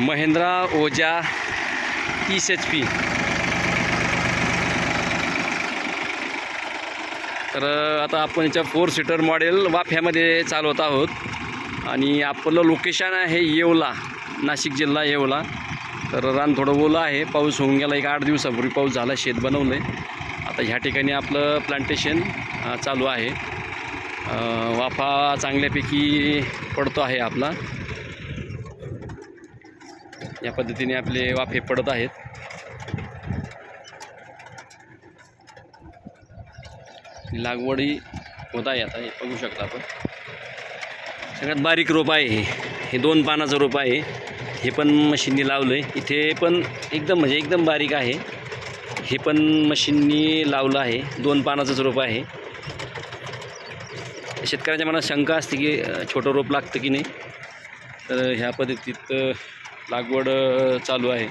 महिंद्रा ओजा तीस H P तर आता आपण याच्या फोर सीटर मॉडेल वाफ्यामध्ये चालवत आहोत. आणि आपलं लोकेशन आहे येवला नाशिक जिल्हा येवला. तर रान थोडं ओलं आहे पाऊस होऊन गेला एक आठ दिवसापूर्वी पाऊस झाला शेत बनवलं आहे आता ह्या ठिकाणी आपलं प्लांटेशन चालू आहे. वाफा चांगल्यापैकी पडतो आहे आपला. या पद्धतीने आपले वाफे पडत आहेत. लागवडही होत आहे आता हे बघू शकता आपण. सगळ्यात बारीक रोप आहे हे. हे दोन पानाचं रोप आहे. हे पण मशीननी लावलं आहे इथे पण एकदम म्हणजे एकदम बारीक आहे. हे पण मशीननी लावलं आहे. दोन पानाचंच रोप आहे. शेतकऱ्याच्या मनात शंका असते की छोटं रोप लागतं की नाही? तर ह्या पद्धतीत लागवड चालू आहे.